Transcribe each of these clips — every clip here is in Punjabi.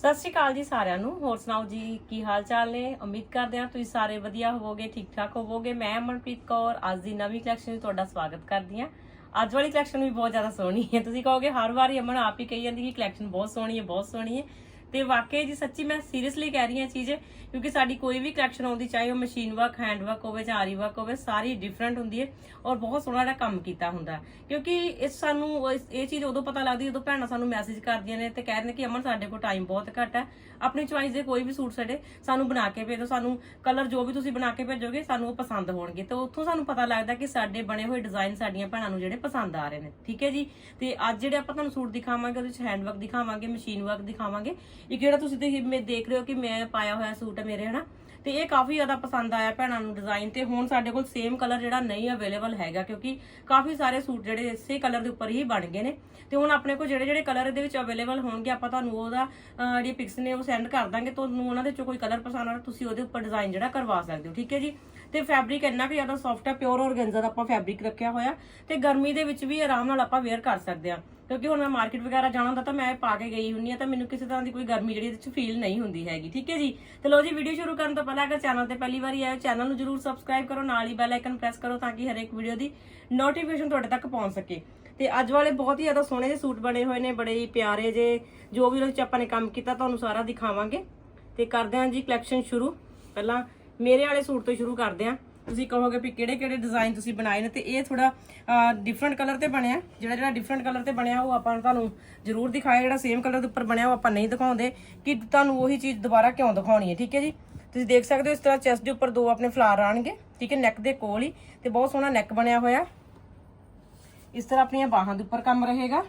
ਸਤਿ ਸ਼੍ਰੀ ਅਕਾਲ ਜੀ ਸਾਰਿਆਂ ਨੂੰ। ਹੋਰ ਸੁਣਾਓ ਜੀ, ਕੀ ਹਾਲ ਚਾਲ ਨੇ? ਉਮੀਦ ਕਰਦੇ ਹਾਂ ਤੁਸੀਂ ਸਾਰੇ ਵਧੀਆ ਹੋਵੋਗੇ ਠੀਕ ਠਾਕ ਹੋਵੋਗੇ। ਮੈਂ ਅਮਨਪ੍ਰੀਤ ਕੌਰ, ਅੱਜ ਦੀ ਨਵੀਂ ਕਲੈਕਸ਼ਨ ਵਿੱਚ ਤੁਹਾਡਾ ਸਵਾਗਤ ਕਰਦੀ ਹਾਂ। ਅੱਜ ਵਾਲੀ ਕਲੈਕਸ਼ਨ ਵੀ ਬਹੁਤ ਜ਼ਿਆਦਾ ਸੋਹਣੀ ਹੈ। ਤੁਸੀਂ ਕਹੋਗੇ, ਹਰ ਵਾਰੀ ਅਮਨ ਆਪ ਹੀ ਕਹੀ ਜਾਂਦੀ ਕਿ ਕਲੈਕਸ਼ਨ ਬਹੁਤ ਸੋਹਣੀ ਹੈ, ਬਹੁਤ ਸੋਹਣੀ ਹੈ। ਤੇ ਵਾਕਈ ਜੀ ਸੱਚੀ ਮੈਂ ਸੀਰੀਅਸਲੀ ਕਹਿ ਰਹੀ ਹਾਂ ਇਹ ਚੀਜ਼, ਕਿਉਂਕਿ ਸਾਡੀ ਕੋਈ ਵੀ ਕਲੈਕਸ਼ਨ ਆਉਂਦੀ, ਚਾਹੇ ਉਹ ਮਸ਼ੀਨ ਵਰਕ ਹੈਂਡ ਵਰਕ ਹੋਵੇ ਜਾਂ ਆਰੀ ਵਰਕ ਹੋਵੇ, ਸਾਰੀ ਡਿਫਰੈਂਟ ਹੁੰਦੀ ਹੈ ਔਰ ਬਹੁਤ ਸੋਹਣਾ ਜਿਹੜਾ ਕੰਮ ਕੀਤਾ ਹੁੰਦਾ ਕਿਉਂਕਿ ਇਸ ਸਾਨੂੰ ਇਹ ਚੀਜ਼ ਉਦੋਂ ਪਤਾ ਲੱਗਦੀ ਜਦੋਂ ਭੈਣਾਂ ਸਾਨੂੰ ਮੈਸੇਜ ਕਰਦੀਆਂ ਨੇ ਤੇ ਕਹਿੰਦੇ ਨੇ ਕਿ ਅਮਨ ਸਾਡੇ ਕੋਲ ਟਾਈਮ ਬਹੁਤ ਘੱਟ ਹੈ, ਆਪਣੀ ਚੁਆਇਸ ਦੇ ਕੋਈ ਵੀ ਸੂਟ ਸਾਡੇ ਸਾਨੂੰ ਬਣਾ ਕੇ ਭੇਜੋ, ਸਾਨੂੰ ਕਲਰ ਜੋ ਵੀ ਤੁਸੀਂ ਬਣਾ ਕੇ ਭੇਜੋਗੇ ਸਾਨੂੰ ਉਹ ਪਸੰਦ ਹੋਣਗੇ। ਤੇ ਉੱਥੋਂ ਸਾਨੂੰ ਪਤਾ ਲੱਗਦਾ ਕਿ ਸਾਡੇ ਬਣੇ ਹੋਏ ਡਿਜ਼ਾਈਨ ਸਾਡੀਆਂ ਭੈਣਾਂ ਨੂੰ ਜਿਹੜੇ ਪਸੰਦ ਆ ਰਹੇ ਨੇ। ਠੀਕ ਹੈ ਜੀ? ਤੇ ਅੱਜ ਜਿਹੜੇ ਆਪਾਂ ਤੁਹਾਨੂੰ ਸੂਟ ਦਿਖਾਵਾਂਗੇ, ਉਹਦੇ ਵਿੱਚ ਹੈਂਡ ਵਰਕ ਦਿਖਾਵਾਂਗੇ ਮਸ਼ੀਨ ਵਰਕ ਦਿਖਾਵਾਂਗੇ ਇੱਕ ਜਿਹੜਾ ਤੁਸੀਂ ਤੇ ਮੈਂ ਦੇਖ ਰਹੇ ਹੋ ਕਿ ਮੈਂ ਪਾਇਆ ਹੋਇਆ ਸੂਟ ਹੈ ਮੇਰੇ, ਹਨਾ? ਤੇ ਇਹ ਕਾਫੀ ਜ਼ਿਆਦਾ ਪਸੰਦ ਆਇਆ ਭੈਣਾਂ ਨੂੰ ਡਿਜ਼ਾਈਨ ਤੇ। ਹੁਣ ਸਾਡੇ ਕੋਲ ਸੇਮ ਕਲਰ ਜਿਹੜਾ ਨਹੀਂ ਅਵੇਲੇਬਲ ਹੈਗਾ, ਕਿਉਂਕਿ ਕਾਫੀ ਸਾਰੇ ਸੂਟ ਜਿਹੜੇ ਇਸੇ ਕਲਰ ਦੇ ਉੱਪਰ ਹੀ ਬਣ ਗਏ ਨੇ। ਤੇ ਹੁਣ ਆਪਣੇ ਕੋਲ ਜਿਹੜੇ ਜਿਹੜੇ ਕਲਰ ਇਹਦੇ ਵਿੱਚ ਅਵੇਲੇਬਲ ਹੋਣਗੇ, ਆਪਾਂ ਤੁਹਾਨੂੰ ਉਹਦਾ ਜਿਹੜੀ ਪਿਕਸ ਨੇ ਉਹ ਸੈਂਡ ਕਰ ਦਾਂਗੇ। ਤੁਹਾਨੂੰ ਉਹਨਾਂ ਦੇ ਚੋਂ ਕੋਈ ਕਲਰ ਪਸੰਦ ਆਣਾ ਤੁਸੀਂ ਉਹਦੇ ਉੱਪਰ ਡਿਜ਼ਾਈਨ ਜਿਹੜਾ ਕਰਵਾ ਸਕਦੇ ਹੋ, ਠੀਕ ਹੈ ਜੀ? ਤੇ ਫੈਬਰਿਕ ਇੰਨਾ ਕਿ ਜ਼ਿਆਦਾ ਸੌਫਟ ਹੈ ਪਿਓਰ ਔਰਗੈਂਜ਼ਾ ਦਾ ਆਪਾਂ ਫੈਬਰਿਕ ਰੱਖਿਆ ਹੋਇਆ ਤੇ ਗਰਮੀ ਦੇ ਵਿੱਚ ਵੀ ਆਰਾਮ ਨਾਲ ਆਪਾਂ ਵੇਅਰ ਕਰ ਸਕਦੇ ਆ। ਕਿਉਂਕਿ ਹੁਣ ਮੈਂ ਮਾਰਕੀਟ ਵਗੈਰਾ ਜਾਣਾ ਹੁੰਦਾ ਤਾਂ ਮੈਂ ਇਹ ਪਾ ਕੇ ਗਈ ਹੁੰਨੀ ਆ, ਤਾਂ ਮੈਨੂੰ ਕਿਸੇ ਤਰ੍ਹਾਂ ਦੀ ਕੋਈ ਗਰਮੀ ਜਿਹੜੀ ਇਹਦੇ ਵਿੱਚ ਫੀਲ ਨਹੀਂ ਹੁੰਦੀ ਹੈਗੀ, ਠੀਕ ਹੈ ਜੀ? ਤੇ ਲੋ ਜੀ ਵੀਡੀਓ ਸ਼ੁਰੂ ਕਰਨ ਤੋਂ ਪਹਿਲਾਂ ਅਗਰ ਚੈਨਲ ਤੇ ਪਹਿਲੀ ਵਾਰੀ ਆਏ ਚੈਨਲ ਨੂੰ ਜਰੂਰ ਸਬਸਕ੍ਰਾਈਬ ਕਰੋ, ਨਾਲ ਹੀ ਬੈਲ ਆਈਕਨ ਪ੍ਰੈਸ ਕਰੋ ਤਾਂ ਕਿ ਹਰੇਕ ਵੀਡੀਓ ਦੀ ਨੋਟੀਫਿਕੇਸ਼ਨ ਤੁਹਾਡੇ ਤੱਕ ਪਹੁੰਚ ਸਕੇ। ਤੇ ਅੱਜ ਵਾਲੇ ਬਹੁਤ ਹੀ ਜ਼ਿਆਦਾ ਸੋਹਣੇ ਜਿਹੇ ਸੂਟ ਬਣੇ ਹੋਏ ਨੇ, ਬੜੇ ਹੀ ਪਿਆਰੇ ਜੇ, ਜੋ ਵੀ ਉਹਦੇ ਵਿੱਚ ਆਪਾਂ ਨੇ ਕੰਮ ਕੀਤਾ, ਤੁਹਾਨੂੰ ਸਾਰਾ ਦਿਖਾਵਾਂਗੇ। ਤੇ ਕਰਦੇ ਹਾਂ ਜੀ ਕਲੈਕਸ਼ਨ ਸ਼ੁਰੂ। ਪਹਿਲਾਂ ਮੇਰੇ ਵਾਲੇ ਸੂਟ ਤੋਂ ਸ਼ੁਰੂ ਕਰਦੇ ਹਾਂ ਤੁਸੀਂ ਕਹੋਗੇ ਵੀ ਕਿਹੜੇ ਕਿਹੜੇ ਡਿਜ਼ਾਈਨ ਤੁਸੀਂ ਬਣਾਏ ਨੇ ਤੇ ਇਹ ਥੋੜਾ ਡਿਫਰੈਂਟ ਕਲਰ ਤੇ ਬਣਿਆ। ਜਿਹੜਾ ਜਿਹੜਾ ਡਿਫਰੈਂਟ ਕਲਰ ਤੇ ਬਣਿਆ ਉਹ ਆਪਾਂ ਤੁਹਾਨੂੰ ਜ਼ਰੂਰ ਦਿਖਾਇਆ। ਜਿਹੜਾ ਸੇਮ ਕਲਰ ਦੇ ਉੱਪਰ ਬਣਿਆ ਉਹ ਆਪਾਂ ਨਹੀਂ ਦਿਖਾਉਂਦੇ। ਕਿ ਤੁਹਾਨੂੰ ਉਹੀ ਚੀਜ਼ ਦੁਬਾਰਾ ਕਿਉਂ ਦਿਖਾਉਣੀ ਹੈ, ਠੀਕ ਹੈ ਜੀ? ਤੁਸੀਂ ਦੇਖ ਸਕਦੇ ਹੋ ਇਸ ਤਰ੍ਹਾਂ ਚੈਸਟ ਦੇ ਉੱਪਰ ਦੋ ਆਪਣੇ ਫਲਾਰ ਆਣਗੇ ਠੀਕ ਹੈ ਨੈਕ ਦੇ ਕੋਲ ਹੀ ਤੇ ਬਹੁਤ ਸੋਹਣਾ ਨੈਕ ਬਣਿਆ ਹੋਇਆ। ਇਸ ਤਰ੍ਹਾਂ ਆਪਣੀਆਂ ਬਾਹਾਂ ਦੇ ਉੱਪਰ ਕੰਮ ਰਹੇਗਾ।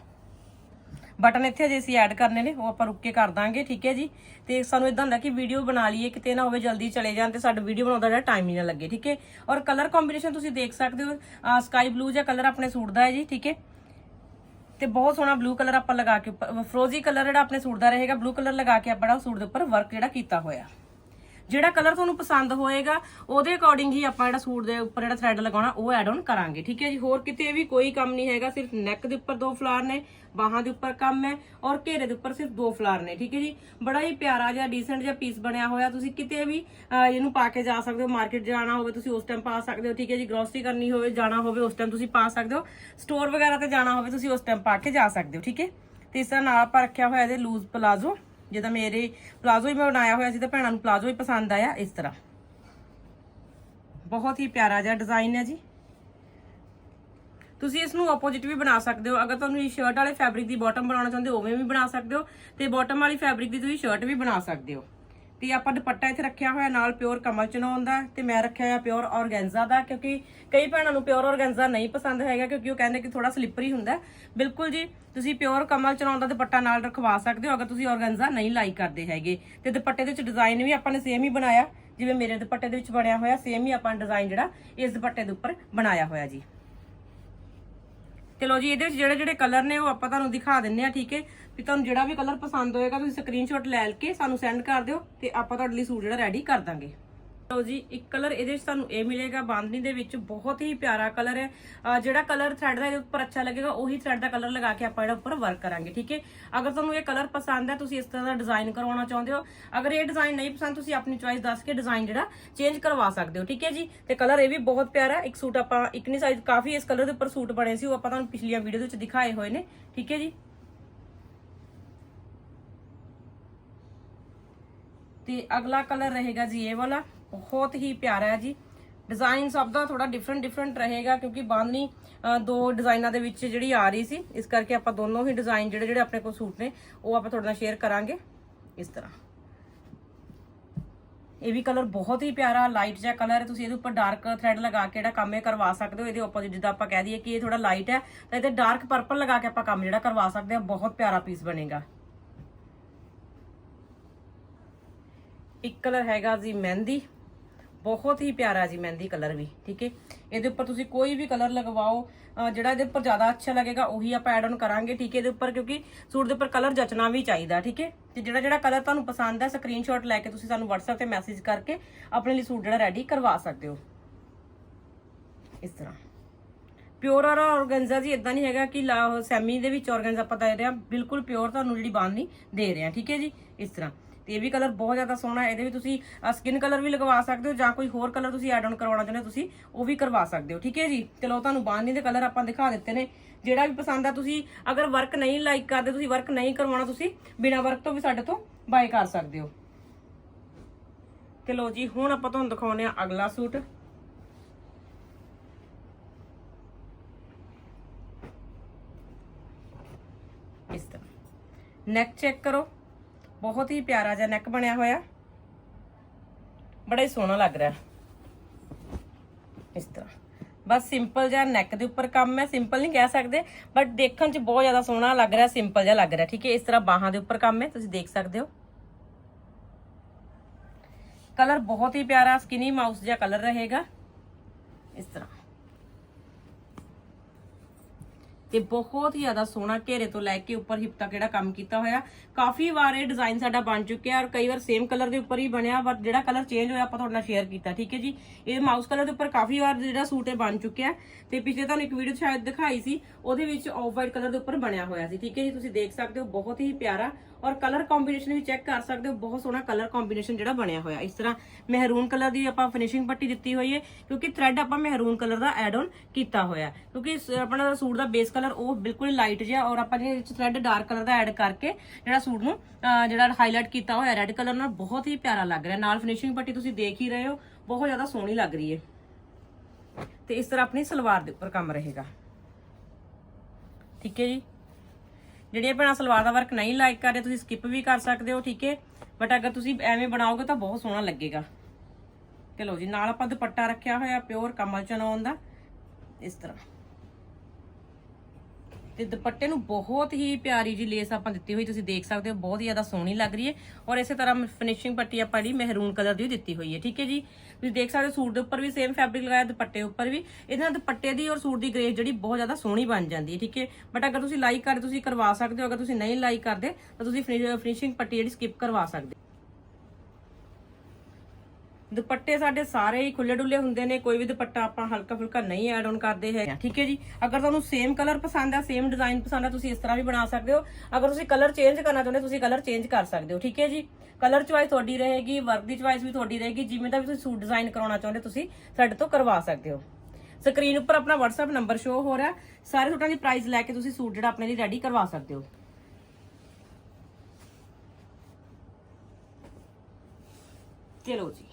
ਬਟਨ ਇੱਥੇ ਜੇ ਅਸੀਂ ਐਡ ਕਰਨੇ ਨੇ, ਉਹ ਆਪਾਂ ਰੁੱਕ ਕੇ ਕਰ ਦਾਂਗੇ, ਠੀਕ ਹੈ ਜੀ? ਤੇ ਸਾਨੂੰ ਇਦਾਂ ਹੁੰਦਾ ਕਿ ਵੀਡੀਓ ਬਣਾ ਲਈਏ, ਕਿਤੇ ਨਾ ਹੋਵੇ ਜਲਦੀ ਚਲੇ ਜਾਣ ਤੇ ਸਾਡਾ ਵੀਡੀਓ ਬਣਾਉਂਦਾ ਜਿਹੜਾ ਟਾਈਮ ਹੀ ਨਾ ਲੱਗੇ, ਠੀਕ ਹੈ? ਔਰ ਕਲਰ ਕੰਬੀਨੇਸ਼ਨ ਤੁਸੀਂ ਦੇਖ ਸਕਦੇ ਹੋ ਸਕਾਈ ਬਲੂ ਜਿਹਾ ਕਲਰ ਆਪਣੇ ਸੂਟ ਦਾ ਹੈ ਜੀ, ਠੀਕ ਹੈ? ਤੇ ਬਹੁਤ ਸੋਹਣਾ ਬਲੂ ਕਲਰ ਆਪਾਂ ਲਗਾ ਕੇ ਫਰੋਜ਼ੀ ਕਲਰ ਜਿਹੜਾ ਆਪਣੇ ਸੂਟ ਦਾ ਰਹੇਗਾ ਬਲੂ ਕਲਰ ਲਗਾ ਕੇ ਆਪਾਂ ਸੂਟ ਦੇ ਉੱਪਰ ਵਰਕ ਜਿਹੜਾ ਕੀਤਾ ਹੋਇਆ। ਜਿਹੜਾ ਕਲਰ ਤੁਹਾਨੂੰ ਪਸੰਦ ਹੋਏਗਾ, ਉਹਦੇ ਅਕੋਰਡਿੰਗ ਹੀ ਆਪਾਂ ਜਿਹੜਾ ਸੂਟ ਦੇ ਉੱਪਰ ਜਿਹੜਾ ਥ੍ਰੈਡ ਲਗਾਉਣਾ, ਉਹ ਐਡ ਆਨ ਕਰਾਂਗੇ, ਠੀਕ ਹੈ ਜੀ? ਹੋਰ ਕਿਤੇ ਵੀ ਕੋਈ ਕੰਮ ਨਹੀਂ ਹੈਗਾ, ਸਿਰਫ ਨੈਕ ਦੇ ਉੱਪਰ ਦੋ ਫਲਾਰ ਨੇ, ਬਾਹਾਂ ਦੇ ਉੱਪਰ ਕੰਮ ਹੈ ਔਰ ਘੇਰੇ ਦੇ ਉੱਪਰ ਸਿਰਫ ਦੋ ਫਲਾਰ ਨੇ, ਠੀਕ ਹੈ ਜੀ? ਬੜਾ ਹੀ ਪਿਆਰਾ ਜਿਹਾ ਡੀਸੈਂਟ ਜਿਹਾ ਪੀਸ ਬਣਿਆ ਹੋਇਆ, ਤੁਸੀਂ ਕਿਤੇ ਵੀ ਇਹਨੂੰ ਪਾ ਕੇ ਜਾ ਸਕਦੇ ਹੋ ਮਾਰਕੀਟ ਜਾਣਾ ਹੋਵੇ, ਤੁਸੀਂ ਉਸ ਟਾਈਮ ਪਾ ਸਕਦੇ ਹੋ, ਠੀਕ ਹੈ ਜੀ? ਗਰੋਸਰੀ ਕਰਨੀ ਹੋਵੇ, ਜਾਣਾ ਹੋਵੇ, ਉਸ ਟਾਈਮ ਤੁਸੀਂ ਪਾ ਸਕਦੇ ਹੋ ਸਟੋਰ ਵਗੈਰਾ ਤੇ ਜਾਣਾ ਹੋਵੇ, ਤੁਸੀਂ ਉਸ ਟਾਈਮ ਪਾ ਕੇ ਜਾ ਸਕਦੇ ਹੋ, ਠੀਕ ਹੈ? ਤੇ ਇਸ ਤਰ੍ਹਾਂ ਨਾਲ ਆਪਾਂ ਰੱਖਿਆ ਹੋਇਆ ਇਹਦੇ ਲੂਜ਼ ਪਲਾਜ਼ੋ ਜਿੱਦਾਂ ਮੇਰੇ ਪਲਾਜ਼ੋ ਹੀ ਮੈਂ ਬਣਾਇਆ ਹੋਇਆ ਸੀ ਤਾਂ ਭੈਣਾਂ ਨੂੰ ਪਲਾਜ਼ੋ ਹੀ ਪਸੰਦ ਆਇਆ, ਇਸ ਤਰ੍ਹਾਂ। ਬਹੁਤ ਹੀ ਪਿਆਰਾ ਜਿਹਾ ਡਿਜ਼ਾਈਨ ਹੈ ਜੀ। ਤੁਸੀਂ ਇਸ ਨੂੰ ਆਪੋਜ਼ਿਟ ਵੀ ਬਣਾ ਸਕਦੇ ਹੋ। ਅਗਰ ਤੁਹਾਨੂੰ ਇਹ ਸ਼ਰਟ ਵਾਲੇ ਫੈਬਰਿਕ ਦੀ ਬਾਟਮ ਬਣਾਉਣਾ ਚਾਹੁੰਦੇ ਹੋ, ਉਵੇਂ ਵੀ ਬਣਾ ਸਕਦੇ ਹੋ ਤੇ ਬਾਟਮ ਵਾਲੀ ਫੈਬਰਿਕ ਦੀ ਤੁਸੀਂ ਸ਼ਰਟ ਵੀ ਬਣਾ ਸਕਦੇ ਹੋ। ਤੇ ਆਪਾਂ ਦੁਪੱਟਾ ਇੱਥੇ ਰੱਖਿਆ ਹੋਇਆ ਨਾਲ ਪਿਓਰ ਕਮਲ ਚਨੌਨ ਦਾ ਤੇ ਮੈਂ ਰੱਖਿਆ ਹੋਇਆ ਪਿਓਰ ਔਰਗੈਂਜ਼ਾ ਦਾ, ਕਿਉਂਕਿ ਕਈ ਭੈਣਾਂ ਨੂੰ ਪਿਓਰ ਔਰਗੈਂਜ਼ਾ ਨਹੀਂ ਪਸੰਦ ਹੈਗਾ, ਕਿਉਂਕਿ ਉਹ ਕਹਿੰਦੇ ਕਿ ਥੋੜਾ ਸਲਿੱਪਰੀ ਹੁੰਦਾ। ਬਿਲਕੁਲ ਜੀ, ਤੁਸੀਂ ਪਿਓਰ ਕਮਲ ਚਨੌਨ ਦਾ ਦੁਪੱਟਾ ਨਾਲ ਰਖਵਾ ਸਕਦੇ ਹੋ ਅਗਰ ਤੁਸੀਂ ਔਰਗੈਂਜ਼ਾ ਨਹੀਂ ਲਾਈਕ ਕਰਦੇ ਹੈਗੇ। ਤੇ ਦੁਪੱਟੇ ਦੇ ਵਿੱਚ ਡਿਜ਼ਾਈਨ ਵੀ ਆਪਾਂ ਨੇ ਸੇਮ ਹੀ ਬਣਾਇਆ, ਜਿਵੇਂ ਮੇਰੇ ਦੁਪੱਟੇ ਦੇ ਵਿੱਚ ਬਣਿਆ ਹੋਇਆ ਸੇਮ ਹੀ ਆਪਾਂ ਡਿਜ਼ਾਈਨ ਜਿਹੜਾ ਇਸ ਦੁਪੱਟੇ ਦੇ ਉੱਪਰ ਬਣਾਇਆ ਹੋਇਆ ਜੀ। ਤੇ ਲੋ ਜੀ, ਇਹਦੇ ਵਿੱਚ ਜਿਹੜੇ ਜਿਹੜੇ ਕਲਰ ਨੇ ਉਹ ਆਪਾਂ ਤੁਹਾਨੂੰ ਦਿਖਾ ਦਿੰਨੇ ਆ, ਠੀਕ ਹੈ? ਵੀ ਤੁਹਾਨੂੰ ਜਿਹੜਾ ਵੀ ਕਲਰ ਪਸੰਦ ਹੋਏਗਾ, ਤੁਸੀਂ ਸਕਰੀਨਸ਼ਾਟ ਲੈ ਕੇ ਸਾਨੂੰ ਸੈਂਡ ਕਰ ਦਿਓ ਤੇ ਆਪਾਂ ਤੁਹਾਡੇ ਲਈ ਸੂਟ ਜਿਹੜਾ ਰੈਡੀ ਕਰ ਦਾਂਗੇ। ਲੋ ਜੀ, ਇੱਕ ਕਲਰ ਇਹਦੇ ਵਿੱਚ ਤੁਹਾਨੂੰ ਇਹ ਮਿਲੇਗਾ, ਬਾਂਦਨੀ ਦੇ ਵਿੱਚ ਬਹੁਤ ਹੀ ਪਿਆਰਾ ਕਲਰ ਹੈ। ਜਿਹੜਾ ਕਲਰ ਥ੍ਰੈਡ ਦਾ ਇਹਦੇ ਉੱਪਰ ਅੱਛਾ ਲੱਗੇਗਾ, ਉਹੀ ਥ੍ਰੈਡ ਦਾ ਕਲਰ ਲਗਾ ਕੇ ਆਪਾਂ ਇਹਦੇ ਉੱਪਰ ਵਰਕ ਕਰਾਂਗੇ, ਠੀਕ ਹੈ? ਅਗਰ ਤੁਹਾਨੂੰ ਇਹ ਕਲਰ ਪਸੰਦ ਹੈ, ਤੁਸੀਂ ਇਸ ਤਰ੍ਹਾਂ ਦਾ ਡਿਜ਼ਾਈਨ ਕਰਵਾਉਣਾ ਚਾਹੁੰਦੇ ਹੋ, ਅਗਰ ਇਹ ਡਿਜ਼ਾਈਨ ਨਹੀਂ ਪਸੰਦ, ਤੁਸੀਂ ਆਪਣੀ ਚੁਆਇਸ ਦੱਸ ਕੇ ਡਿਜ਼ਾਈਨ ਜਿਹੜਾ ਚੇਂਜ ਕਰਵਾ ਸਕਦੇ ਹੋ, ਠੀਕ ਹੈ ਜੀ? ਤੇ ਕਲਰ ਇਹ ਵੀ ਬਹੁਤ ਪਿਆਰਾ ਇੱਕ ਸੂਟ ਆਪਾਂ, ਇੱਕ ਨਹੀਂ ਸਾਈਜ਼ ਕਾਫੀ ਇਸ ਕਲਰ ਦੇ ਉੱਪਰ ਸੂਟ ਬਣੇ ਸੀ, ਉਹ ਆਪਾਂ ਤੁਹਾਨੂੰ ਪਿਛਲੀਆਂ ਵੀਡੀਓ ਦੇ ਵਿੱਚ ਦਿਖਾਏ ਹੋਏ ਨੇ, ਠੀਕ ਹੈ ਜੀ? ਤੇ ਅਗਲਾ ਕਲਰ ਰਹੇਗਾ ਜੀ ਇਹ ਵਾਲਾ। ਬਹੁਤ ਹੀ ਪਿਆਰਾ ਹੈ ਜੀ। ਡਿਜ਼ਾਈਨ ਸਭ ਦਾ ਥੋੜਾ ਡਿਫਰੈਂਟ ਡਿਫਰੈਂਟ ਰਹੇਗਾ ਕਿਉਂਕਿ ਬਾਂਦਨੀ ਅਹ, ਦੋ ਡਿਜ਼ਾਈਨਾਂ ਦੇ ਵਿੱਚ ਜਿਹੜੀ ਆ ਰਹੀ ਸੀ ਇਸ ਕਰਕੇ ਆਪਾਂ ਦੋਨੋਂ ਹੀ ਡਿਜ਼ਾਈਨ ਜਿਹੜੇ ਜਿਹੜੇ ਆਪਣੇ ਕੋਲ ਸੂਟ ਨੇ ਉਹ ਆਪਾਂ ਤੁਹਾਡੇ ਨਾਲ ਸ਼ੇਅਰ ਕਰਾਂਗੇ ਇਸ ਤਰ੍ਹਾਂ। ਇਹ ਵੀ ਕਲਰ ਬਹੁਤ ਹੀ ਪਿਆਰਾ ਲਾਈਟ ਜਿਹਾ ਕਲਰ ਹੈ। ਤੁਸੀਂ ਇਹਦੇ ਉੱਪਰ ਡਾਰਕ ਥ੍ਰੈਡ ਲਗਾ ਕੇ ਜਿਹੜਾ ਕੰਮ ਇਹ ਕਰਵਾ ਸਕਦੇ ਹੋ ਇਹਦੇ ਉੱਪਰ ਜਿੱਦਾਂ ਆਪਾਂ ਕਹਿ ਦਈਏ ਕਿ ਇਹ ਥੋੜਾ ਲਾਈਟ ਹੈ। ਤਾਂ ਇਹਦੇ ਡਾਰਕ ਪਰਪਲ ਲਗਾ ਕੇ ਆਪਾਂ ਕੰਮ ਜਿਹੜਾ ਕਰਵਾ ਸਕਦੇ ਹਾਂ ਬਹੁਤ ਪਿਆਰਾ ਪੀਸ ਬਣੇਗਾ। ਇੱਕ ਕਲਰ ਹੈਗਾ ਜੀ ਮਹਿੰਦੀ, ਬਹੁਤ ਹੀ ਪਿਆਰਾ ਜੀ ਮਹਿੰਦੀ ਕਲਰ ਵੀ, ਠੀਕ ਹੈ। ਇਹਦੇ ਉੱਪਰ ਤੁਸੀਂ ਕੋਈ ਵੀ ਕਲਰ ਲਗਵਾਓ ਜਿਹੜਾ ਇਹਦੇ ਉੱਪਰ ਜ਼ਿਆਦਾ ਅੱਛਾ ਲੱਗੇਗਾ ਉਹੀ ਆਪਾਂ ਐਡ ਆਨ ਕਰਾਂਗੇ, ਠੀਕ ਹੈ। ਇਹਦੇ ਉੱਪਰ ਕਿਉਂਕਿ ਸੂਟ ਦੇ ਉੱਪਰ ਕਲਰ ਜਚਣਾ ਵੀ ਚਾਹੀਦਾ, ਠੀਕ ਹੈ। ਤੇ ਜਿਹੜਾ ਜਿਹੜਾ ਕਲਰ ਤੁਹਾਨੂੰ ਪਸੰਦ ਹੈ ਸਕਰੀਨਸ਼ਾਟ ਲੈ ਕੇ ਤੁਸੀਂ ਸਾਨੂੰ WhatsApp ਤੇ ਮੈਸੇਜ ਕਰਕੇ ਆਪਣੇ ਲਈ ਸੂਟ ਜਿਹੜਾ ਰੈਡੀ ਕਰਵਾ ਸਕਦੇ ਹੋ। ਇਸ ਤਰ੍ਹਾਂ। ਪਿਓਰ ਆਰਗੈਂਜ਼ਾ ਜੀ ਇਦਾਂ ਨਹੀਂ ਹੈਗਾ ਕਿ ਲਾ- ਸੈਮੀ ਦੇ ਵਿੱਚ ਆਰਗੈਂਜ਼ਾ ਆਪਾਂ ਦੇ ਰਹੇ ਹਾਂ, ਬਿਲਕੁਲ ਪਿਓਰ ਤੁਹਾਨੂੰ ਜਿਹੜੀ ਬਾਂਧਨੀ ਦੇ ਰਹੇ ਹਾਂ, ਠੀਕ ਹੈ ਜੀ। ਇਸ ਤਰ੍ਹਾਂ। ਇਹ ਵੀ ਕਲਰ ਬਹੁਤ ਜ਼ਿਆਦਾ ਸੋਹਣਾ ਹੈ, ਇਹਦੇ ਵਿੱਚ ਤੁਸੀਂ ਸਕਿਨ ਕਲਰ ਵੀ ਲਗਵਾ ਸਕਦੇ ਹੋ ਜਾਂ ਕੋਈ ਹੋਰ ਕਲਰ ਤੁਸੀਂ ਐਡ ਆਨ ਕਰਵਾਉਣਾ ਚਾਹੁੰਦੇ ਹੋ, ਤੁਸੀਂ ਉਹ ਵੀ ਕਰਵਾ ਸਕਦੇ ਹੋ, ਠੀਕ ਹੈ ਜੀ? ਚਲੋ, ਤੁਹਾਨੂੰ ਬਾਂਧਨੀ ਦੇ ਕਲਰ ਆਪਾਂ ਦਿਖਾ ਦਿੱਤੇ ਨੇ। ਜਿਹੜਾ ਵੀ ਪਸੰਦ ਆ, ਤੁਸੀਂ ਅਗਰ ਵਰਕ ਨਹੀਂ ਲਾਈਕ ਕਰਦੇ, ਤੁਸੀਂ ਵਰਕ ਨਹੀਂ ਕਰਵਾਉਣਾ, ਤੁਸੀਂ ਬਿਨਾ ਵਰਕ ਤੋਂ ਵੀ ਸਾਡੇ ਤੋਂ ਬਾਈ ਕਰ ਸਕਦੇ ਹੋ। ਤੇ ਲੋ ਜੀ, ਹੁਣ ਆਪਾਂ ਤੁਹਾਨੂੰ ਦਿਖਾਉਨੇ ਆ ਅਗਲਾ ਸੂਟ। ਇਸ ਤਰ੍ਹਾਂ। ਨੈਕ ਚੈੱਕ ਕਰੋ। ਬਹੁਤ ਹੀ ਪਿਆਰਾ ਜਿਹਾ ਨੈਕ ਬਣਿਆ ਹੋਇਆ। ਬੜਾ ਹੀ ਸੋਹਣਾ ਲੱਗ ਰਿਹਾ। ਇਸ ਤਰ੍ਹਾਂ। ਬਸ ਸਿੰਪਲ ਜਿਹਾ ਨੈਕ ਦੇ ਉੱਪਰ ਕੰਮ ਹੈ ਸਿੰਪਲ ਨਹੀਂ ਕਹਿ ਸਕਦੇ ਬਟ ਦੇਖਣ 'ਚ ਬਹੁਤ ਜ਼ਿਆਦਾ ਸੋਹਣਾ ਲੱਗ ਰਿਹਾ ਸਿੰਪਲ ਜਿਹਾ ਲੱਗ ਰਿਹਾ, ਠੀਕ ਹੈ? ਇਸ ਤਰ੍ਹਾਂ ਬਾਹਾਂ ਦੇ ਉੱਪਰ ਕੰਮ ਹੈ, ਤੁਸੀਂ ਦੇਖ ਸਕਦੇ ਹੋ। ਕਲਰ ਬਹੁਤ ਹੀ ਪਿਆਰਾ ਸਕਿਨੀ ਮਾਊਸ ਜਿਹਾ ਕਲਰ ਰਹੇਗਾ। ਇਸ ਤਰ੍ਹਾਂ। ਤੇ ਬਹੁਤ ਹੀ ਜ਼ਿਆਦਾ ਸੋਹਣਾ ਘੇਰੇ ਤੋਂ ਲੈ ਕੇ ਉੱਪਰ ਹਿਪ ਤੱਕ ਜਿਹੜਾ ਕੰਮ ਕੀਤਾ ਹੋਇਆ। ਕਾਫੀ ਵਾਰ ਇਹ ਡਿਜ਼ਾਈਨ ਸਾਡਾ ਬਣ ਚੁੱਕਿਆ ਔਰ ਕਈ ਵਾਰ ਸੇਮ ਕਲਰ ਦੇ ਉੱਪਰ ਹੀ ਬਣਿਆ ਬਟ ਜਿਹੜਾ ਕਲਰ ਚੇਂਜ ਹੋਇਆ ਆਪਾਂ ਤੁਹਾਡੇ ਨਾਲ ਸ਼ੇਅਰ ਕੀਤਾ, ਠੀਕ ਹੈ ਜੀ? ਇਹ ਮਾਊਸ ਕਲਰ ਦੇ ਉੱਪਰ ਕਾਫੀ ਵਾਰ ਜਿਹੜਾ ਸੂਟ ਇਹ ਬਣ ਚੁੱਕਿਆ ਤੇ ਪਿਛਲੇ ਤੁਹਾਨੂੰ ਇੱਕ ਵੀਡੀਓ ਸ਼ਾਇਦ ਦਿਖਾਈ ਸੀ, ਉਹਦੇ ਵਿੱਚ ਆਫ ਵਾਈਟ ਕਲਰ ਦੇ ਉੱਪਰ ਬਣਿਆ ਹੋਇਆ ਸੀ, ਠੀਕ ਹੈ ਜੀ? ਤੁਸੀਂ ਦੇਖ ਸਕਦੇ ਹੋ, ਬਹੁਤ ਹੀ ਪਿਆਰਾ ਔਰ ਕਲਰ ਕੰਬੀਨੇਸ਼ਨ ਵੀ ਚੈੱਕ ਕਰ ਸਕਦੇ ਹੋ। ਬਹੁਤ ਸੋਹਣਾ ਕਲਰ ਕੰਬੀਨੇਸ਼ਨ ਜਿਹੜਾ ਬਣਿਆ ਹੋਇਆ। ਇਸ ਤਰ੍ਹਾਂ ਮਹਿਰੂਨ ਕਲਰ ਦੀ ਆਪਾਂ ਫਿਨਿਸ਼ਿੰਗ ਪੱਟੀ ਦਿੱਤੀ ਹੋਈ ਹੈ, ਕਿਉਂਕਿ ਥ੍ਰੈਡ ਆਪਾਂ ਮਹਿਰੂਨ ਕਲਰ ਦਾ ਐਡ ਆਨ ਕੀਤਾ ਹੋਇਆ ਕਿਉਂਕਿ ਆਪਣਾ ਸੂਟ ਦਾ ਬੇਸ ਕਲਰ ਉਹ ਬਿਲਕੁਲ ਲਾਈਟ ਜਿਹਾ ਔਰ ਆਪਾਂ ਨੇ ਥ੍ਰੈਡ ਡਾਰਕ ਕਲਰ ਦਾ ਐਡ ਕਰਕੇ ਜਿਹੜਾ ਸੂਟ ਨੂੰ ਜਿਹੜਾ ਹਾਈਲਾਈਟ ਕੀਤਾ ਹੋਇਆ ਰੈੱਡ ਕਲਰ ਨਾਲ ਬਹੁਤ ਹੀ ਪਿਆਰਾ ਲੱਗ ਰਿਹਾ। ਨਾਲ ਫਿਨਿਸ਼ਿੰਗ ਪੱਟੀ ਤੁਸੀਂ ਦੇਖ ਹੀ ਰਹੇ ਹੋ, ਬਹੁਤ ਜ਼ਿਆਦਾ ਸੋਹਣੀ ਲੱਗ ਰਹੀ ਹੈ। ਤੇ ਇਸ ਤਰ੍ਹਾਂ ਆਪਣੀ ਸਲਵਾਰ ਦੇ ਉੱਪਰ ਕੰਮ ਰਹੇਗਾ। ਠੀਕ ਹੈ ਜੀ? ਜਿਹੜੀਆਂ ਭੈਣਾਂ ਸਲਵਾਰ ਦਾ ਵਰਕ ਨਹੀਂ ਲਾਈਕ ਕਰਦੇ ਤੁਸੀਂ ਸਕਿਪ ਵੀ ਕਰ ਸਕਦੇ ਹੋ, ਠੀਕ ਹੈ? ਬਟ ਅਗਰ ਤੁਸੀਂ ਐਵੇਂ ਬਣਾਓਗੇ ਤਾਂ ਬਹੁਤ ਸੋਹਣਾ ਲੱਗੇਗਾ। ਚਲੋ ਜੀ, ਨਾਲ ਆਪਾਂ ਦੁਪੱਟਾ ਰੱਖਿਆ ਹੋਇਆ ਪਿਓਰ ਕਮਲ ਚਨੌਨ ਦਾ। ਇਸ ਤਰ੍ਹਾਂ। ਤੇ ਦੁਪੱਟੇ ਨੂੰ ਬਹੁਤ ਹੀ ਪਿਆਰੀ ਜੀ ਲੇਸ ਆਪਾਂ ਦਿੱਤੀ ਹੋਈ, ਤੁਸੀਂ ਦੇਖ ਸਕਦੇ ਹੋ, ਬਹੁਤ ਹੀ ਜ਼ਿਆਦਾ ਸੋਹਣੀ ਲੱਗ ਰਹੀ ਹੈ। ਔਰ ਇਸੇ ਤਰ੍ਹਾਂ ਫਿਨਿਸ਼ਿੰਗ ਪੱਟੀ ਆਪਾਂ ਜਿਹੜੀ ਮਹਿਰੂਨ ਕਲਰ ਦੀ ਦਿੱਤੀ ਹੋਈ ਹੈ, ਠੀਕ ਹੈ ਜੀ? ਤੁਸੀਂ ਦੇਖ ਸਕਦੇ ਹੋ, ਸੂਟ ਦੇ ਉੱਪਰ ਵੀ ਸੇਮ ਫੈਬਰਿਕ ਲਗਾਇਆ, ਦੁਪੱਟੇ ਉੱਪਰ ਵੀ। ਇਹਦੇ ਨਾਲ ਦੁਪੱਟੇ ਦੀ ਔਰ ਸੂਟ ਦੀ ਗ੍ਰੇਸ ਜਿਹੜੀ ਬਹੁਤ ਜ਼ਿਆਦਾ ਸੋਹਣੀ ਬਣ ਜਾਂਦੀ ਹੈ, ਠੀਕ ਹੈ? ਬਟ ਅਗਰ ਤੁਸੀਂ ਲਾਈਕ ਕਰਦੇ, ਤੁਸੀਂ ਕਰਵਾ ਸਕਦੇ ਹੋ, ਅਗਰ ਤੁਸੀਂ ਨਹੀਂ ਲਾਈਕ ਕਰਦੇ, ਤਾਂ ਤੁਸੀਂ ਫਿਨਿਸ਼ਿੰਗ ਪੱਟੀ ਜਿਹੜੀ ਸਕਿਪ ਕਰਵਾ ਸਕਦੇ ਹੋ। ਦੁਪੱਟੇ ਸਾਡੇ ਸਾਰੇ ਹੀ ਖੁੱਲੇ ਡੁੱਲੇ ਹੁੰਦੇ ਨੇ ਕੋਈ ਵੀ ਦੁਪੱਟਾ ਆਪਾਂ ਹਲਕਾ ਫੁਲਕਾ ਨਹੀਂ ਐਡ ਆਨ ਕਰਦੇ ਹੈ ਠੀਕ ਹੈ ਜੀ? ਅਗਰ ਤੁਹਾਨੂੰ ਸੇਮ ਕਲਰ ਪਸੰਦ ਆ ਸੇਮ ਡਿਜ਼ਾਈਨ ਪਸੰਦ ਹੈ ਤੁਸੀਂ ਇਸ ਤਰ੍ਹਾਂ ਵੀ ਬਣਾ ਸਕਦੇ ਹੋ। ਅਗਰ ਤੁਸੀਂ ਕਲਰ ਚੇਂਜ ਕਰਨਾ ਚਾਹੁੰਦੇ ਹੋ, ਤੁਸੀਂ ਕਲਰ ਚੇਂਜ ਕਰ ਸਕਦੇ ਹੋ। ਠੀਕ ਹੈ ਜੀ? ਕਲਰ ਚੁਆਇਸ ਤੁਹਾਡੀ ਰਹੇਗੀ ਵਰਕ ਦੀ ਚੁਆਇਸ ਵੀ ਤੁਹਾਡੀ ਰਹੇਗੀ। ਜਿਵੇਂ ਦਾ ਵੀ ਤੁਸੀਂ ਸੂਟ ਡਿਜ਼ਾਈਨ ਕਰਾਉਣਾ ਚਾਹੁੰਦੇ ਹੋ, ਤੁਸੀਂ ਸਾਡੇ ਤੋਂ ਕਰਵਾ ਸਕਦੇ ਹੋ। ਸਕਰੀਨ ਉੱਪਰ ਆਪਣਾ WhatsApp ਨੰਬਰ ਸ਼ੋ ਹੋ ਰਿਹਾ। ਸਾਰੇ ਸੂਟਾਂ ਦੀ ਪ੍ਰਾਈਸ ਲੈ ਕੇ ਤੁਸੀਂ ਸੂਟ ਜਿਹੜਾ ਆਪਣੇ ਲਈ ਰੈਡੀ ਕਰਵਾ ਸਕਦੇ ਹੋ। ਚਲੋ ਜੀ।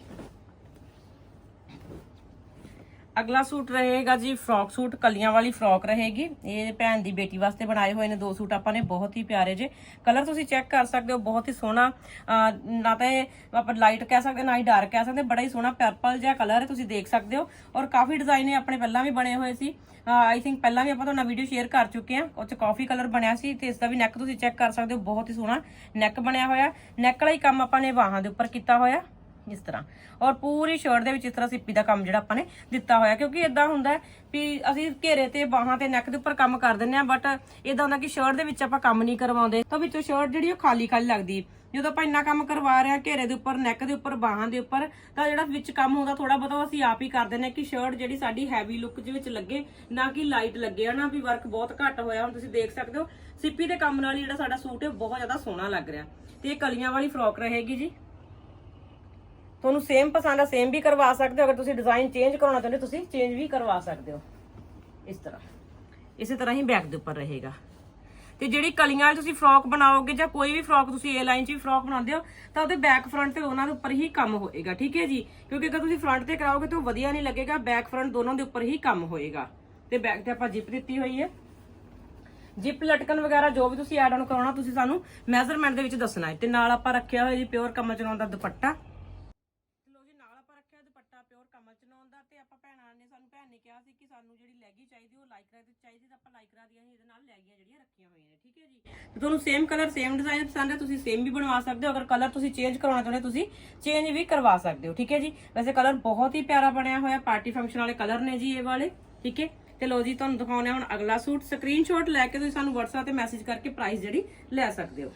ਅਗਲਾ ਸੂਟ ਰਹੇਗਾ ਜੀ ਫਰੋਕ ਸੂਟ, ਕਲੀਆਂ ਵਾਲੀ ਫਰੋਕ ਰਹੇਗੀ। ਇਹ ਭੈਣ ਦੀ ਬੇਟੀ ਵਾਸਤੇ ਬਣਾਏ ਹੋਏ ਨੇ ਦੋ ਸੂਟ, ਆਪਾਂ ਨੇ ਬਹੁਤ ਹੀ ਪਿਆਰੇ ਜੇ। ਕਲਰ ਤੁਸੀਂ ਚੈੱਕ ਕਰ ਸਕਦੇ ਹੋ, ਬਹੁਤ ਹੀ ਸੋਹਣਾ ਨਾ ਤਾਂ ਆਪਾਂ ਲਾਈਟ ਕਹਿ ਸਕਦੇ, ਨਾ ਹੀ ਡਾਰਕ ਕਹਿ ਸਕਦੇ, ਬੜਾ ਹੀ ਸੋਹਣਾ ਪਰਪਲ ਜਿਹਾ ਕਲਰ ਹੈ ਤੁਸੀਂ ਦੇਖ ਸਕਦੇ ਹੋ। ਔਰ ਕਾਫੀ ਡਿਜ਼ਾਈਨ ਇਹ ਆਪਣੇ ਪਹਿਲਾਂ ਵੀ ਬਣੇ ਹੋਏ ਸੀ। ਆਈ ਥਿੰਕ ਪਹਿਲਾਂ ਵੀ ਆਪਾਂ ਤੁਹਾਨੂੰ ਵੀਡੀਓ ਸ਼ੇਅਰ ਕਰ ਚੁੱਕੇ ਹਾਂ। ਉਹ ਚ ਕਾਫੀ ਕਲਰ ਬਣਿਆ ਸੀ ਤੇ ਇਸ ਦਾ ਵੀ ਨੈਕ ਤੁਸੀਂ ਚੈੱਕ ਕਰ ਸਕਦੇ ਹੋ, ਬਹੁਤ ਹੀ ਸੋਹਣਾ ਨੈਕ ਬਣਿਆ ਹੋਇਆ। ਨੈਕ ਵਾਲਾ ਹੀ ਕੰਮ ਆਪਾਂ ਨੇ ਬਾਹਾਂ ਦੇ ਉੱਪਰ ਕੀਤਾ ਹੋਇਆ। ਇਸ ਤਰ੍ਹਾਂ। ਔਰ ਪੂਰੀ ਸ਼ਰਟ ਦੇ ਵਿੱਚ ਇਸ ਤਰ੍ਹਾਂ ਸਿੱਪੀ ਦਾ ਕੰਮ ਜਿਹੜਾ ਆਪਾਂ ਨੇ ਦਿੱਤਾ ਹੋਇਆ। ਕਿਉਂਕਿ ਇਦਾਂ ਹੁੰਦਾ ਵੀ ਅਸੀਂ ਘੇਰੇ ਤੇ ਬਾਹਾਂ ਤੇ ਨੈਕ ਦੇ ਉੱਪਰ ਕੰਮ ਕਰ ਦਿੰਨੇ ਆ ਬਟ ਇਦਾਂ ਹੁੰਦਾ ਕਿ ਸ਼ਰਟ ਦੇ ਵਿੱਚ ਆਪਾਂ ਕੰਮ ਨਹੀਂ ਕਰਵਾਉਂਦੇ। ਤਾਂ ਵਿੱਚੋਂ ਸ਼ਰਟ ਜਿਹੜੀ ਉਹ ਖਾਲੀ ਖਾਲੀ ਲੱਗਦੀ। ਜਦੋਂ ਆਪਾਂ ਇੰਨਾ ਕੰਮ ਕਰਵਾ ਰਹੇ ਆ ਘੇਰੇ ਦੇ ਉੱਪਰ ਨੈਕ ਦੇ ਉੱਪਰ, ਬਾਹਾਂ ਦੇ ਉੱਪਰ, ਤਾਂ ਜਿਹੜਾ ਵਿੱਚ ਕੰਮ ਹੁੰਦਾ ਥੋੜਾ ਬਹੁਤਾ ਅਸੀਂ ਆਪ ਹੀ ਕਰ ਦਿੰਨੇ ਆ ਕਿ ਸ਼ਰਟ ਜਿਹੜੀ ਸਾਡੀ ਹੈਵੀ ਲੁੱਕ ਦੇ ਵਿੱਚ ਲੱਗੇ, ਨਾ ਕਿ ਲਾਈਟ ਲੱਗੇ। ਹਨਾ ਵੀ ਵਰਕ ਬਹੁਤ ਘੱਟ ਹੋਇਆ, ਹੁਣ ਤੁਸੀਂ ਦੇਖ ਸਕਦੇ ਹੋ, ਸਿੱਪੀ ਦੇ ਕੰਮ ਨਾਲ ਹੀ ਜਿਹੜਾ ਸਾਡਾ ਸੂਟ ਹੈ ਬਹੁਤ ਜ਼ਿਆਦਾ ਸੋਹਣਾ ਲੱਗ ਰਿਹਾ। ਤੇ ਇਹ ਕਲੀਆਂ ਵਾਲੀ ਫਰੋਕ ਰਹੇਗੀ ਜੀ। ਤੁਹਾਨੂੰ ਸੇਮ ਪਸੰਦ ਆ ਸੇਮ ਵੀ ਕਰਵਾ ਸਕਦੇ ਹੋ। ਅਗਰ ਤੁਸੀਂ ਡਿਜ਼ਾਈਨ ਚੇਂਜ ਕਰਾਉਣਾ ਚਾਹੁੰਦੇ ਤੁਸੀਂ ਚੇਂਜ ਵੀ ਕਰਵਾ ਸਕਦੇ ਹੋ। ਇਸ ਤਰ੍ਹਾਂ। ਇਸੇ ਤਰ੍ਹਾਂ ਹੀ ਬੈਕ ਦੇ ਉੱਪਰ ਰਹੇਗਾ। ਤੇ ਜਿਹੜੀ ਕਲੀਆਂ ਵਾਲੀ ਤੁਸੀਂ ਫਰੋਕ ਬਣਾਓਗੇ ਜਾਂ ਕੋਈ ਵੀ ਫਰੋਕ ਤੁਸੀਂ ਏ ਲਾਈਨ 'ਚ ਵੀ ਫਰੋਕ ਬਣਾਉਂਦੇ ਹੋ, ਤਾਂ ਉਹਦੇ ਬੈਕ ਫਰੰਟ ਤੇ ਉਹਨਾਂ ਦੇ ਉੱਪਰ ਹੀ ਕੰਮ ਹੋਏਗਾ, ਠੀਕ ਹੈ ਜੀ? ਕਿਉਂਕਿ ਅਗਰ ਤੁਸੀਂ ਫਰੰਟ ਤੇ ਕਰਾਓਗੇ ਤਾਂ ਵਧੀਆ ਨਹੀਂ ਲੱਗੇਗਾ ਬੈਕ ਫਰੰਟ ਦੋਨੋਂ ਦੇ ਉੱਪਰ ਹੀ ਕੰਮ ਹੋਏਗਾ। ਤੇ ਬੈਕ ਤੇ ਆਪਾਂ ਜਿਪ ਦਿੱਤੀ ਹੋਈ ਹੈ। ਜਿਪ ਲਟਕਣ ਵਗੈਰਾ ਜੋ ਵੀ ਤੁਸੀਂ ਐਡ ਆਨ ਕਰਾਉਣਾ, ਤੁਸੀਂ ਸਾਨੂੰ ਮੈਜ਼ਰਮੈਂਟ ਦੇ ਵਿੱਚ ਦੱਸਣਾ ਹੈ। ਤੇ ਨਾਲ ਆਪਾਂ ਰੱਖਿਆ ਹੋਇਆ ਜੀ ਪਿਓਰ ਕਮਲ ਚਨਾਉਣ ਦਾ ਦੁਪੱਟਾ ਲੋ ਜੀ ਨਾਲ ਆਪਾਂ ਰੱਖਿਆ ਦੁਪੱਟਾ ਪਿਓਰ ਕਮਲ ਚਨਾਉਣ ਦਾ ਤੇ ਆਪਾਂ ਭੈਣਾਂ ਨੇ ਸਾਨੂੰ ਭੈਣ ਨੇ ਕਿਹਾ ਸੀ ਕਿ ਸਾਨੂੰ ਜਿਹੜੀ ਲੈਗੀ ਚਾਹੀਦੀ ਉਹ ਲਾਈਕਰਾ ਦੀ ਚਾਹੀਦੀ ਤਾਂ ਆਪਾਂ ਲਾਈਕਰਾ ਦੀਆਂ ਹੀ ਇਹਦੇ ਨਾਲ ਲੈਗੀਆਂ ਜਿਹੜੀਆਂ ਰੱਖੀਆਂ ਹੋਈਆਂ ਨੇ ਠੀਕ ਹੈ ਜੀ ਤੇ ਤੁਹਾਨੂੰ ਸੇਮ ਕਲਰ ਸੇਮ ਡਿਜ਼ਾਈਨ ਪਸੰਦ ਹੈ, ਤੁਸੀਂ ਸੇਮ ਵੀ ਬਣਵਾ ਸਕਦੇ ਹੋ। ਅਗਰ ਕਲਰ ਤੁਸੀਂ ਚੇਂਜ ਕਰਵਾਉਣਾ ਚਾਹੁੰਦੇ ਹੋ, ਤੁਸੀਂ ਚੇਂਜ ਵੀ ਕਰਵਾ ਸਕਦੇ ਹੋ, ਠੀਕ ਹੈ ਜੀ? ਵੈਸੇ ਕਲਰ ਬਹੁਤ ਹੀ ਪਿਆਰਾ ਬਣਿਆ ਹੋਇਆ ਪਾਰਟੀ ਫੰਕਸ਼ਨ ਵਾਲੇ ਕਲਰ ਨੇ ਜੀ ਇਹ ਵਾਲੇ, ਠੀਕ ਹੈ? ਤੇ ਲੋ ਜੀ, ਤੁਹਾਨੂੰ ਦਿਖਾਉਣਾ ਹੁਣ ਅਗਲਾ ਸੂਟ। ਸਕਰੀਨਸ਼ਾਟ ਲੈ ਕੇ ਤੁਸੀਂ ਸਾਨੂੰ WhatsApp ਤੇ ਮੈਸੇਜ ਕਰਕੇ ਪ੍ਰਾਈਸ ਜਿਹੜੀ ਲੈ ਸਕਦੇ ਹੋ।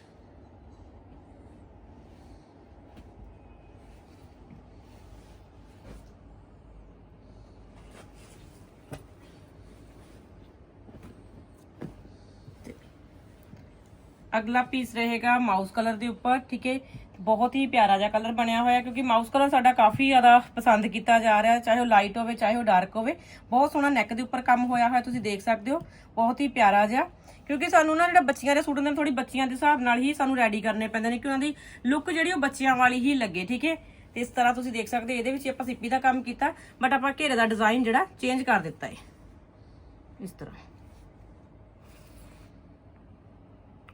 ਅਗਲਾ ਪੀਸ ਰਹੇਗਾ ਮਾਊਸ ਕਲਰ ਦੇ ਉੱਪਰ ਠੀਕ ਹੈ? ਬਹੁਤ ਹੀ ਪਿਆਰਾ ਜਿਹਾ ਕਲਰ ਬਣਿਆ ਹੋਇਆ ਕਿਉਂਕਿ ਮਾਊਸ ਕਲਰ ਸਾਡਾ ਕਾਫੀ ਜ਼ਿਆਦਾ ਪਸੰਦ ਕੀਤਾ ਜਾ ਰਿਹਾ ਚਾਹੇ ਉਹ ਲਾਈਟ ਹੋਵੇ ਚਾਹੇ ਉਹ ਡਾਰਕ ਹੋਵੇ। ਬਹੁਤ ਸੋਹਣਾ ਨੈਕ ਦੇ ਉੱਪਰ ਕੰਮ ਹੋਇਆ ਹੋਇਆ ਤੁਸੀਂ ਦੇਖ ਸਕਦੇ ਹੋ। ਬਹੁਤ ਹੀ ਪਿਆਰਾ ਜਿਹਾ। ਕਿਉਂਕਿ ਸਾਨੂੰ ਨਾ ਜਿਹੜਾ ਬੱਚੀਆਂ ਦੇ ਸੂਟ ਹੁੰਦੇ ਨੇ ਥੋੜੀ ਬੱਚੀਆਂ ਦੇ ਹਿਸਾਬ ਨਾਲ ਹੀ ਸਾਨੂੰ ਰੈਡੀ ਕਰਨੇ ਪੈਂਦੇ ਨੇ ਕਿ ਉਹਨਾਂ ਦੀ ਲੁੱਕ ਜਿਹੜੀ ਉਹ ਬੱਚਿਆਂ ਵਾਲੀ ਹੀ ਲੱਗੇ ਠੀਕ ਹੈ? ਤੇ ਇਸ ਤਰ੍ਹਾਂ ਤੁਸੀਂ ਦੇਖ ਸਕਦੇ ਹੋ, ਇਹਦੇ ਵਿੱਚ ਆਪਾਂ ਸਿੱਪੀ ਦਾ ਕੰਮ ਕੀਤਾ ਬਟ ਆਪਾਂ ਘੇਰੇ ਦਾ ਡਿਜ਼ਾਈਨ ਜਿਹੜਾ ਚੇਂਜ ਕਰ ਦਿੱਤਾ ਹੈ। ਇਸ ਤਰ੍ਹਾਂ।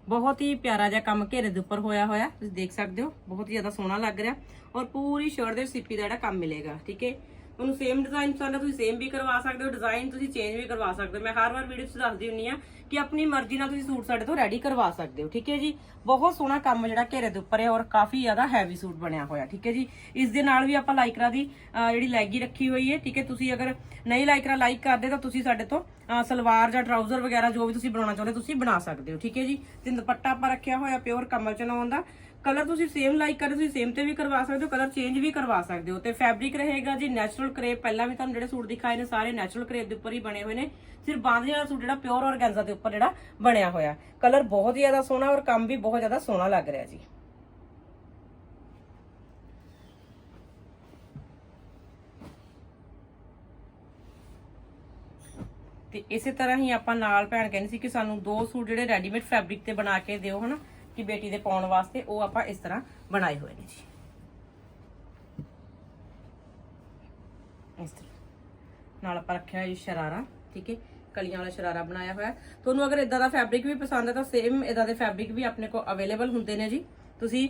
ਬਹੁਤ ਹੀ ਪਿਆਰਾ ਜਿਹਾ ਕੰਮ ਘੇਰੇ ਦੇ ਉੱਪਰ ਹੋਇਆ ਹੋਇਆ। ਤੁਸੀਂ ਦੇਖ ਸਕਦੇ ਹੋ, ਬਹੁਤ ਹੀ ਜ਼ਿਆਦਾ ਸੋਹਣਾ ਲੱਗ ਰਿਹਾ। ਔਰ ਪੂਰੀ ਸ਼ਰਟ ਦੇ ਸਿੱਪੀ ਦਾ ਜਿਹੜਾ ਕੰਮ ਮਿਲੇਗਾ, ਠੀਕ ਹੈ? ਉਹਨੂੰ ਸੇਮ ਡਿਜ਼ਾਈਨ ਪਸੰਦ ਹੈ ਤੁਸੀਂ ਸੇਮ ਵੀ ਕਰਵਾ ਸਕਦੇ ਹੋ ਡਿਜ਼ਾਈਨ ਤੁਸੀਂ ਚੇਂਜ ਵੀ ਕਰਵਾ ਸਕਦੇ ਹੋ। ਮੈਂ ਹਰ ਵਾਰ ਵੀਡੀਓ 'ਚ ਦੱਸਦੀ ਹੁੰਨੀ ਆ ਕਿ ਆਪਣੀ ਮਰਜ਼ੀ ਨਾਲ ਤੁਸੀਂ ਸੂਟ ਸਾਡੇ ਤੋਂ ਰੈਡੀ ਕਰਵਾ ਸਕਦੇ ਹੋ, ਠੀਕ ਹੈ ਜੀ? ਬਹੁਤ ਸੋਹਣਾ ਕੰਮ ਜਿਹੜਾ ਘੇਰੇ ਦੇ ਉੱਪਰ ਹੈ ਔਰ ਕਾਫੀ ਜ਼ਿਆਦਾ ਹੈਵੀ ਸੂਟ ਬਣਿਆ ਹੋਇਆ, ਠੀਕ ਹੈ ਜੀ? ਇਸ ਦੇ ਨਾਲ ਵੀ ਆਪਾਂ ਲਾਈਕਰਾ ਦੀ ਜਿਹੜੀ ਲੈਗੀ ਰੱਖੀ ਹੋਈ ਹੈ, ਠੀਕ ਹੈ? ਤੁਸੀਂ ਅਗਰ ਨਹੀਂ ਲਾਈਕਰਾ ਲਾਈਕ ਕਰਦੇ ਤਾਂ ਤੁਸੀਂ ਸਾਡੇ ਤੋਂ ਸਲਵਾਰ ਜਾਂ ਟਰਾਊਜ਼ਰ ਵਗੈਰਾ ਜੋ ਵੀ ਤੁਸੀਂ ਬਣਾਉਣਾ ਚਾਹੁੰਦੇ ਤੁਸੀਂ ਬਣਾ ਸਕਦੇ ਹੋ, ਠੀਕ ਹੈ ਜੀ? ਤੇ ਦੁਪੱਟਾ ਆਪਾਂ ਰੱਖਿਆ ਹੋਇਆ ਪਿਓਰ ਕਮਲ ਚਨਾਉਣ ਦਾ ਕਲਰ ਤੁਸੀਂ ਸੇਮ ਲਾਈਕ ਕਰਦੇ ਤੁਸੀਂ ਸੇਮ ਤੇ ਵੀ ਕਰਵਾ ਸਕਦੇ ਹੋ, ਕਲਰ ਚੇਂਜ ਵੀ ਕਰਵਾ ਸਕਦੇ ਹੋ। ਤੇ ਫੈਬਰਿਕ ਰਹੇਗਾ ਜੀ ਨੈਚੁਰਲ ਕਰੇਪ ਪਹਿਲਾਂ ਵੀ ਤੁਹਾਨੂੰ ਜਿਹੜੇ ਸੂਟ ਦਿਖਾਏ ਨੇ, ਸਾਰੇ ਨੈਚੁਰਲ ਕਰੇਪ ਦੇ ਉੱਪਰ ਹੀ ਬਣੇ ਹੋਏ ਨੇ। ਸਿਰਫ ਬਾਂਦਰੀ ਵਾਲਾ ਸੂਟ ਜਿਹੜਾ ਪਿਓਰ ਔਰਗੈਂਜ਼ਾ ਦੇ ਉੱਪਰ ਜਿਹੜਾ ਬਣਿਆ ਹੋਇਆ। ਕਲਰ ਬਹੁਤ ਹੀ ਜ਼ਿਆਦਾ ਸੋਹਣਾ ਔਰ ਕੰਮ ਵੀ ਬਹੁਤ ਜ਼ਿਆਦਾ ਸੋਹਣਾ ਲੱਗ ਰਿਹਾ ਜੀ। ਤੇ ਇਸੇ ਤਰ੍ਹਾਂ ਹੀ ਆਪਾਂ ਨਾਲ ਭੈਣ ਕਹਿੰਦੀ ਸੀ ਕਿ ਸਾਨੂੰ ਦੋ ਸੂਟ ਜਿਹੜੇ ਰੈਡੀਮੇਡ ਫੈਬਰਿਕ ਤੇ ਬਣਾ ਕੇ ਦਿਓ, ਹਨਾ? ਕਿ ਬੇਟੀ ਦੇ ਪਾਉਣ ਵਾਸਤੇ ਉਹ ਆਪਾਂ ਇਸ ਤਰ੍ਹਾਂ ਬਣਾਏ ਹੋਏ ਨੇ ਜੀ। ਇਸ ਤਰ੍ਹਾਂ। ਨਾਲ ਆਪਾਂ ਰੱਖਿਆ ਜੀ ਸ਼ਰਾਰਾ, ਠੀਕ ਹੈ? ਕਲੀਆਂ ਵਾਲਾ ਸ਼ਰਾਰਾ ਬਣਾਇਆ ਹੋਇਆ। ਤੁਹਾਨੂੰ ਅਗਰ ਇਦਾਂ ਦਾ ਫੈਬਰਿਕ ਵੀ ਪਸੰਦ ਹੈ ਤਾਂ ਸੇਮ ਇਦਾਂ ਦੇ ਫੈਬਰਿਕ ਵੀ ਆਪਣੇ ਕੋਲ ਅਵੇਲੇਬਲ ਹੁੰਦੇ ਨੇ ਜੀ। ਤੁਸੀਂ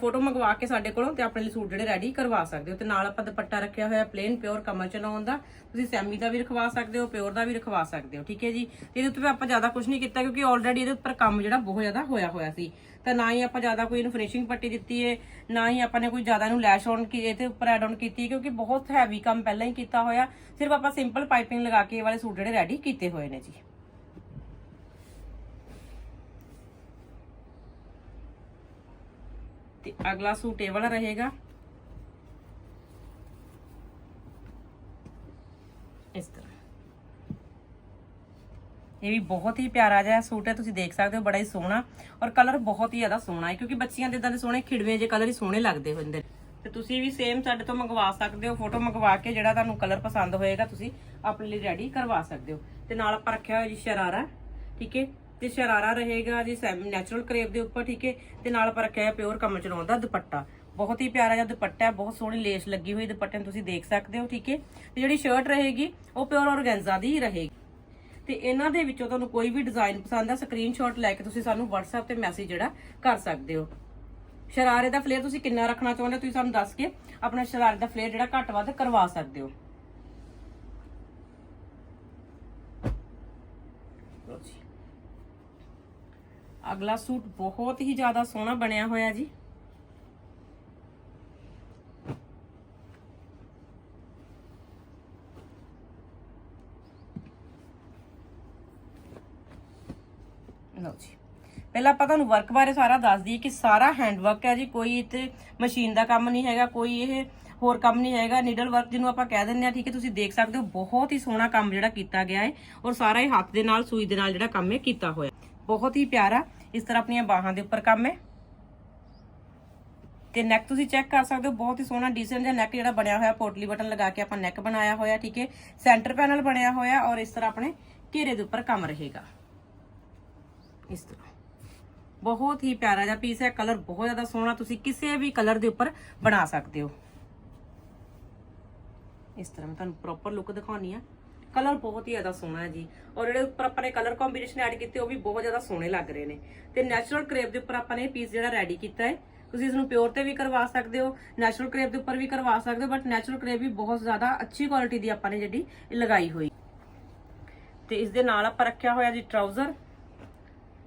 ਫੋਟੋ ਮੰਗਵਾ ਕੇ ਸਾਡੇ ਕੋਲੋਂ ਤੇ ਆਪਣੇ ਲਈ ਸੂਟ ਜਿਹੜੇ ਰੈਡੀ ਕਰਵਾ ਸਕਦੇ ਹੋ। ਤੇ ਨਾਲ ਆਪਾਂ ਦੁਪੱਟਾ ਰੱਖਿਆ ਹੋਇਆ ਪਲੇਨ ਪਿਓਰ ਕਮਲ ਚਲਾਉਣ ਦਾ। ਤੁਸੀਂ ਸੈਮੀ ਦਾ ਵੀ ਰਖਵਾ ਸਕਦੇ ਹੋ ਪਿਓਰ ਦਾ ਵੀ ਰਖਵਾ ਸਕਦੇ ਹੋ, ਠੀਕ ਹੈ ਜੀ? ਇਹਦੇ ਉੱਤੇ ਆਪਾਂ ਜ਼ਿਆਦਾ ਕੁਝ ਨਹੀਂ ਕੀਤਾ ਕਿਉਂਕਿ ਆਲਰੇਡੀ ਇਹਦੇ ਉੱਪਰ ਕੰਮ ਜਿਹੜਾ ਬਹੁਤ ਜ਼ਿਆਦਾ ਹੋਇਆ ਹੋਇਆ ਸੀ। ਤਾਂ ਨਾ ਹੀ ਆਪਾਂ ਜ਼ਿਆਦਾ ਕੋਈ ਇਹਨੂੰ ਫਿਨਿਸ਼ਿੰਗ ਪੱਟੀ ਦਿੱਤੀ ਹੈ ਨਾ ਹੀ ਆਪਾਂ ਨੇ ਕੋਈ ਜ਼ਿਆਦਾ ਇਹਨੂੰ ਲੈਸ਼ ਔਨ ਕੀ, ਇਹਦੇ ਉੱਪਰ ਐਡ ਔਨ ਕੀਤੀ ਕਿਉਂਕਿ ਬਹੁਤ ਹੈਵੀ ਕੰਮ ਪਹਿਲਾਂ ਹੀ ਕੀਤਾ ਹੋਇਆ। ਸਿਰਫ ਆਪਾਂ ਸਿੰਪਲ ਪਾਈਪਿੰਗ ਲਗਾ ਕੇ ਇਹ ਵਾਲੇ ਸੂਟ ਜਿਹੜੇ ਰੈਡੀ ਕੀਤੇ ਹੋਏ ਨੇ ਜੀ। ਤੇ ਅਗਲਾ ਸੂਟ ਇਹ ਵਾਲਾ ਰਹੇਗਾ। ਇਸ ਤਰ੍ਹਾਂ। ਇਹ ਵੀ ਬਹੁਤ ਹੀ ਪਿਆਰਾ ਜਿਹਾ ਸੂਟ ਹੈ, ਤੁਸੀਂ ਦੇਖ ਸਕਦੇ ਹੋ, ਬੜਾ ਹੀ ਸੋਹਣਾ ਔਰ ਕਲਰ ਬਹੁਤ ਹੀ ਜ਼ਿਆਦਾ ਸੋਹਣਾ ਹੈ, ਕਿਉਂਕਿ ਬੱਚੀਆਂ ਦੇ ਇਦਾਂ ਦੇ ਸੋਹਣੇ ਖਿੜਵੇਂ ਜੇ ਕਲਰ ਹੀ ਸੋਹਣੇ ਲੱਗਦੇ ਹੁੰਦੇ ਨੇ। ਤੇ ਤੁਸੀਂ ਵੀ ਸੇਮ ਸਾਡੇ ਤੋਂ ਮੰਗਵਾ ਸਕਦੇ ਹੋ ਫੋਟੋ ਮੰਗਵਾ ਕੇ ਜਿਹੜਾ ਤੁਹਾਨੂੰ ਕਲਰ ਪਸੰਦ ਹੋਏਗਾ, ਤੁਸੀਂ ਆਪਣੇ ਲਈ ਰੈਡੀ ਕਰਵਾ ਸਕਦੇ ਹੋ। ਤੇ ਨਾਲ ਆਪਾਂ ਰੱਖਿਆ ਹੋਇਆ ਜੀ ਸ਼ਰਾਰਾ, ਠੀਕ ਹੈ? ਤੇ ਸ਼ਰਾਰਾ ਰਹੇਗਾ ਜੀ ਸੈਮੀ ਨੈਚੁਰਲ ਕਰੇਪ ਦੇ ਉੱਪਰ, ਠੀਕ ਹੈ? ਤੇ ਨਾਲ ਆਪਾਂ ਰੱਖਿਆ ਹੈ ਪਿਓਰ ਕਮਲ ਚਲਾਉਣ ਦਾ ਦੁਪੱਟਾ। ਬਹੁਤ ਹੀ ਪਿਆਰਾ ਜਿਹਾ ਦੁਪੱਟਾ ਹੈ, ਬਹੁਤ ਸੋਹਣੀ ਲੇਸ ਲੱਗੀ ਹੋਈ ਦੁਪੱਟੇ ਨੂੰ ਤੁਸੀਂ ਦੇਖ ਸਕਦੇ ਹੋ, ਠੀਕ ਹੈ? ਤੇ ਜਿਹੜੀ ਸ਼ਰਟ ਰਹੇਗੀ, ਉਹ ਪਿਓਰ ਔਰਗੈਂਜ਼ਾ ਦੀ ਰਹੇਗੀ। ਤੇ ਇਹਨਾਂ ਦੇ ਵਿੱਚੋਂ ਤੁਹਾਨੂੰ ਕੋਈ ਵੀ ਡਿਜ਼ਾਈਨ ਪਸੰਦ ਆ ਸਕਰੀਨਸ਼ਾਟ ਲੈ ਕੇ ਤੁਸੀਂ ਸਾਨੂੰ WhatsApp ਤੇ ਮੈਸੇਜ ਜਿਹੜਾ ਕਰ ਸਕਦੇ ਹੋ। ਸ਼ਰਾਰੇ ਦਾ ਫਲੇਅਰ ਤੁਸੀਂ ਕਿੰਨਾ ਰੱਖਣਾ ਚਾਹੁੰਦੇ ਹੋ, ਤੁਸੀਂ ਸਾਨੂੰ ਦੱਸ ਕੇ ਆਪਣਾ ਸ਼ਰਾਰੇ ਦਾ ਫਲੇਅਰ ਜਿਹੜਾ ਘੱਟ ਵੱਧ ਕਰਵਾ ਸਕਦੇ ਹੋ ਲਓ ਜੀ ਅਗਲਾ ਸੂਟ ਬਹੁਤ ਹੀ ਜ਼ਿਆਦਾ ਸੋਹਣਾ ਬਣਿਆ ਹੋਇਆ ਜੀ। ਲਓ ਜੀ। ਪਹਿਲਾਂ ਆਪਾਂ ਤੁਹਾਨੂੰ ਵਰਕ ਬਾਰੇ ਸਾਰਾ ਦੱਸ ਦਈਏ ਕਿ ਸਾਰਾ ਹੈਂਡ ਵਰਕ ਹੈ ਜੀ, ਕੋਈ ਇੱਥੇ ਮਸ਼ੀਨ ਦਾ ਕੰਮ ਨਹੀਂ ਹੈਗਾ, ਕੋਈ ਇਹ ਹੋਰ ਕੰਮ ਨਹੀਂ ਹੈਗਾ। ਨੀਡਲ ਵਰਕ ਜਿਹਨੂੰ ਆਪਾਂ ਕਹਿ ਦਿੰਦੇ ਆ ਠੀਕ ਹੈ, ਤੁਸੀਂ ਦੇਖ ਸਕਦੇ ਹੋ, ਬਹੁਤ ਹੀ ਸੋਹਣਾ ਕੰਮ ਜਿਹੜਾ ਕੀਤਾ ਗਿਆ ਹੈ ਔਰ ਸਾਰਾ ਹੀ ਹੱਥ ਦੇ ਨਾਲ, ਸੂਈ ਦੇ ਨਾਲ ਜਿਹੜਾ ਕੰਮ ਹੈ ਕੀਤਾ ਹੋਇਆ। ਬਹੁਤ ਹੀ ਪਿਆਰਾ ਇਸ ਤਰ੍ਹਾਂ ਆਪਣੀਆਂ ਬਾਹਾਂ ਦੇ ਉੱਪਰ ਕੰਮ ਹੈ। ਤੇ ਨੈਕ ਤੁਸੀਂ ਚੈੱਕ ਕਰ ਸਕਦੇ ਹੋ, ਬਹੁਤ ਹੀ ਸੋਹਣਾ ਡੀਸੈਂਟ ਜਿਹਾ ਨੈਕ ਜਿਹੜਾ ਬਣਿਆ ਹੋਇਆ, ਪੋਟਲੀ ਬਟਨ ਲਗਾ ਕੇ ਆਪਾਂ ਨੈਕ ਬਣਾਇਆ ਹੋਇਆ, ਠੀਕ ਹੈ। ਸੈਂਟਰ ਪੈਨਲ ਬਣਿਆ ਹੋਇਆ ਔਰ ਇਸ ਤਰ੍ਹਾਂ ਆਪਣੇ ਘੇਰੇ ਦੇ ਉੱਪਰ ਕੰਮ ਰਹੇਗਾ। ਇਸ ਤਰ੍ਹਾਂ। ਬਹੁਤ ਹੀ ਪਿਆਰਾ ਜਿਹਾ ਪੀਸ ਹੈ ਕਲਰ ਬਹੁਤ ਜ਼ਿਆਦਾ ਸੋਹਣਾ ਤੁਸੀਂ ਕਿਸੇ ਵੀ ਕਲਰ ਦੇ ਉੱਪਰ ਬਣਾ ਸਕਦੇ ਹੋ। ਇਸ ਤਰ੍ਹਾਂ ਮੈਂ ਤੁਹਾਨੂੰ ਪ੍ਰੋਪਰ ਲੁੱਕ ਦਿਖਾਉਣੀ ਆ। ਕਲਰ ਬਹੁਤ ਹੀ ਜ਼ਿਆਦਾ ਸੋਹਣਾ ਹੈ ਜੀ। ਔਰ ਜਿਹੜੇ ਉੱਪਰ ਆਪਾਂ ਨੇ ਕਲਰ ਕੰਬੀਨੇਸ਼ਨ ਐਡ ਕੀਤੇ, ਉਹ ਵੀ ਬਹੁਤ ਜ਼ਿਆਦਾ ਸੋਹਣੇ ਲੱਗ ਰਹੇ ਨੇ। ਤੇ ਨੈਚੁਰਲ ਕਰੇਪ ਦੇ ਉੱਪਰ ਆਪਾਂ ਨੇ ਪੀਸ ਜਿਹੜਾ ਰੈਡੀ ਕੀਤਾ ਹੈ, ਤੁਸੀਂ ਇਸ ਨੂੰ ਪਿਓਰ ਤੇ ਵੀ ਕਰਵਾ ਸਕਦੇ ਹੋ ਨੈਚੁਰਲ ਕਰੇਪ ਦੇ ਉੱਪਰ ਵੀ ਕਰਵਾ ਸਕਦੇ ਹੋ ਬਟ ਨੈਚੁਰਲ ਕਰੇਪ ਵੀ ਬਹੁਤ ਜ਼ਿਆਦਾ ਅੱਛੀ ਕੁਆਲਿਟੀ ਦੀ ਆਪਾਂ ਨੇ ਜਿਹੜੀ ਲਗਾਈ ਹੋਈ। ਤੇ ਇਸ ਦੇ ਨਾਲ ਆਪਾਂ ਰੱਖਿਆ ਹੋਇਆ ਜੀ ਟਰਾਊਜ਼ਰ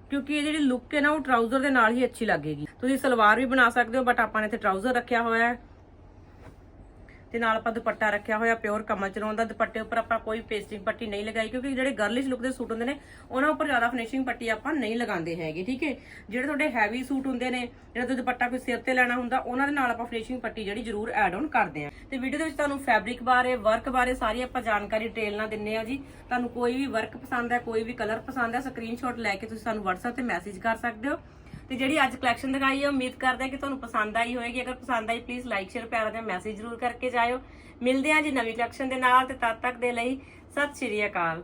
ਕਿਉਂਕਿ ਇਹ ਜਿਹੜੀ ਲੁੱਕ ਹੈ ਨਾ, ਉਹ ਟਰਾਊਜ਼ਰ ਦੇ ਨਾਲ ਹੀ ਅੱਛੀ ਲੱਗੇਗੀ। ਤੁਸੀਂ ਸਲਵਾਰ ਵੀ ਬਣਾ ਸਕਦੇ ਹੋ ਬਟ ਆਪਾਂ ਨੇ ਇੱਥੇ ਟਰਾਊਜ਼ਰ ਰੱਖਿਆ ਹੋਇਆ ਹੈ। ਤੇ ਨਾਲ ਆਪਾਂ ਦੁਪੱਟਾ ਰੱਖਿਆ ਹੋਇਆ ਪਿਓਰ ਕਮਲ ਚਰੋਂ ਦਾ। ਦੁਪੱਟੇ ਉੱਪਰ ਆਪਾਂ ਕੋਈ ਪੇਸਟਿੰਗ ਪੱਟੀ ਨਹੀਂ ਲਗਾਈ ਕਿਉਂਕਿ ਜਿਹੜੇ ਗਰਲਿਸ਼ ਲੁੱਕ ਦੇ ਸੂਟ ਹੁੰਦੇ ਨੇ, ਉਹਨਾਂ ਉੱਪਰ ਜ਼ਿਆਦਾ ਫਿਨਿਸ਼ਿੰਗ ਪੱਟੀ ਆਪਾਂ ਨਹੀਂ ਲਗਾਉਂਦੇ ਹੈਗੇ, ਠੀਕ ਹੈ? ਜਿਹੜੇ ਤੁਹਾਡੇ ਹੈਵੀ ਸੂਟ ਹੁੰਦੇ ਨੇ, ਜਿਹੜਾ ਤੁਸੀਂ ਦੁਪੱਟਾ ਕੋਈ ਸਿਰ ਤੇ ਲੈਣਾ ਹੁੰਦਾ, ਉਹਨਾਂ ਦੇ ਨਾਲ ਆਪਾਂ ਫਿਨਿਸ਼ਿੰਗ ਪੱਟੀ ਜਿਹੜੀ ਜ਼ਰੂਰ ਐਡ ਆਨ ਕਰਦੇ ਆ ਤੇ ਵੀਡੀਓ ਦੇ ਵਿੱਚ ਤੁਹਾਨੂੰ ਫੈਬਰਿਕ ਬਾਰੇ ਵਰਕ ਬਾਰੇ ਸਾਰੀ ਆਪਾਂ ਜਾਣਕਾਰੀ ਡਿਟੇਲ ਨਾਲ ਦਿੰਨੇ ਆ ਜੀ। ਤੁਹਾਨੂੰ ਕੋਈ ਵੀ ਵਰਕ ਪਸੰਦ ਹੈ, ਕੋਈ ਵੀ ਕਲਰ ਪਸੰਦ ਹੈ ਸਕਰੀਨਸ਼ਾਟ ਲੈ ਕੇ ਤੁਸੀਂ ਸਾਨੂੰ WhatsApp ਤੇ ਮੈਸੇਜ ਕਰ ਸਕਦੇ ਹੋ। ਤੇ ਜਿਹੜੀ ਅੱਜ ਕਲੈਕਸ਼ਨ ਦਿਖਾਈ ਹੈ, ਉਮੀਦ ਕਰਦੇ ਹਾਂ ਕਿ ਤੁਹਾਨੂੰ ਪਸੰਦ ਆਈ ਹੋਵੇਗੀ। ਅਗਰ ਪਸੰਦ ਆਈ ਪਲੀਜ਼ ਲਾਈਕ ਸ਼ੇਅਰ ਪਿਆਰਾ ਦੇ ਮੈਸੇਜ ਜ਼ਰੂਰ ਕਰਕੇ ਜਾਇਓ। ਮਿਲਦੇ ਹਾਂ ਜੀ ਨਵੀਂ ਕਲੈਕਸ਼ਨ ਦੇ ਨਾਲ ਤੇ ਤਦ ਤੱਕ ਦੇ ਲਈ ਸਤਿ ਸ਼੍ਰੀ ਅਕਾਲ।